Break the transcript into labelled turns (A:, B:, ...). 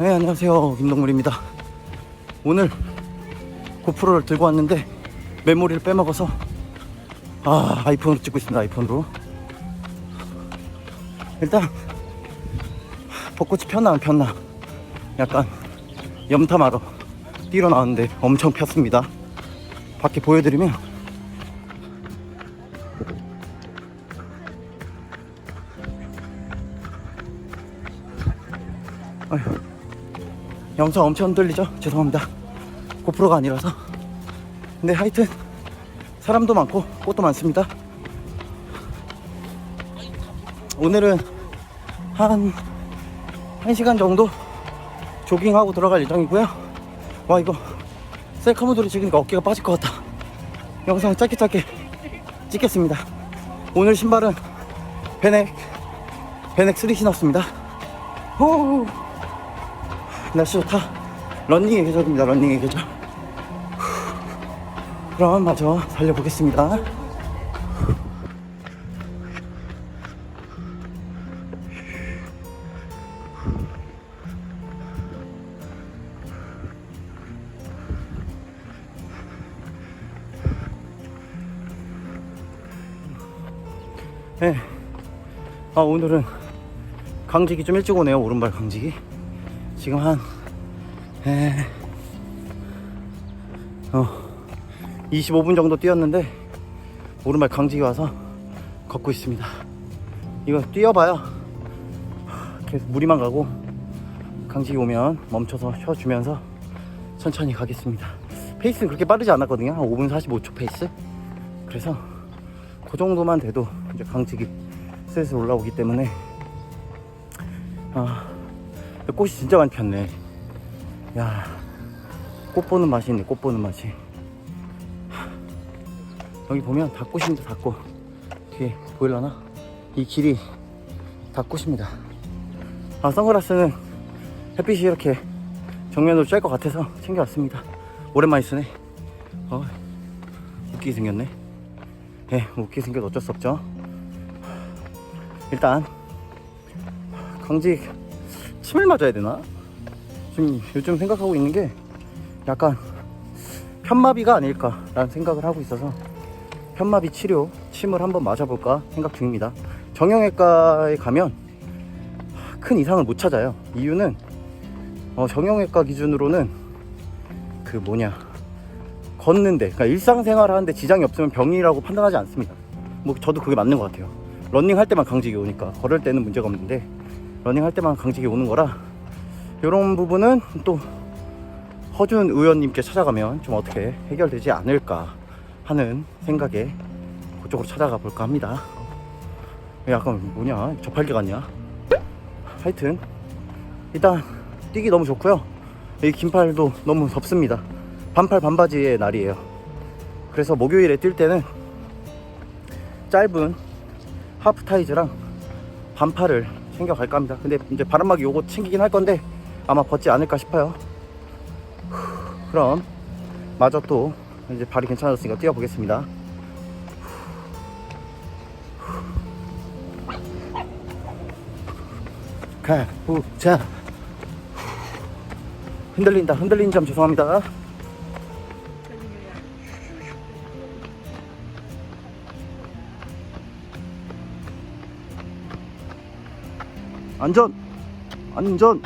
A: 네, 안녕하세요. 김동물입니다. 오늘 고프로를 들고 왔는데 메모리를 빼먹어서 아, 아이폰으로 찍고 있습니다. 아이폰으로. 일단 벚꽃이 폈나 안 폈나 약간 염탐하러 뛰러 나왔는데 엄청 폈습니다. 밖에 보여드리면 아휴, 영상 엄청 흔들리죠? 죄송합니다. 고프로가 아니라서. 근데 하여튼 사람도 많고 꽃도 많습니다. 오늘은 한 1시간 정도 조깅하고 들어갈 예정이고요. 와 이거 셀카 모드로 찍으니까 어깨가 빠질 것 같다. 영상 짧게 짧게 찍겠습니다. 오늘 신발은 베넥 베넥 3 신었습니다. 호 날씨 좋다. 런닝의 계절입니다. 런닝의 계절. 후. 그럼 마저 달려보겠습니다. 네. 아 오늘은 강직이 좀 일찍 오네요. 오른발 강직이. 지금 한 에, 어, 25분 정도 뛰었는데 오른발 강직이 와서 걷고 있습니다. 이거 뛰어봐야 계속 무리만 가고 강직이 오면 멈춰서 쉬어주면서 천천히 가겠습니다. 페이스는 그렇게 빠르지 않았거든요. 한 5분 45초 페이스. 그래서 그 정도만 돼도 이제 강직이 슬슬 올라오기 때문에 아 꽃이 진짜 많이 폈네. 야, 꽃 보는 맛이 있네, 꽃 보는 맛이. 하, 여기 보면 다 꽃입니다, 다 꽃. 뒤에 보일라나? 이 길이 다 꽃입니다. 아, 선글라스는 햇빛이 이렇게 정면으로 쬐것 같아서 챙겨왔습니다. 오랜만에 쓰네. 어, 웃기게 생겼네. 예, 웃기게 생겨도 어쩔 수 없죠. 일단, 강직 침을 맞아야 되나? 지금 요즘 생각하고 있는 게 약간 편마비가 아닐까라는 생각을 하고 있어서 편마비 치료 침을 한번 맞아볼까 생각 중입니다. 정형외과에 가면 큰 이상을 못 찾아요. 이유는 어, 정형외과 기준으로는 그 뭐냐 걷는데 그러니까 일상생활 하는데 지장이 없으면 병이라고 판단하지 않습니다. 뭐 저도 그게 맞는 것 같아요. 런닝 할 때만 강직이 오니까 걸을 때는 문제가 없는데 러닝 할 때만 강직이 오는 거라 이런 부분은 또 허준 의원님께 찾아가면 좀 어떻게 해결되지 않을까 하는 생각에 그쪽으로 찾아가 볼까 합니다. 약간 뭐냐 저팔계 같냐? 하여튼 일단 뛰기 너무 좋고요. 이 긴팔도 너무 덥습니다. 반팔 반바지의 날이에요. 그래서 목요일에 뛸 때는 짧은 하프 타이즈랑 반팔을 챙겨 갈까 합니다. 근데 이제 바람막이 요거 챙기긴 할 건데 아마 벗지 않을까 싶어요. 후, 그럼 마저 또 이제 발이 괜찮아졌으니까 뛰어보겠습니다. 가보자. 흔들린다. 흔들린 점 죄송합니다. 안전! 안전!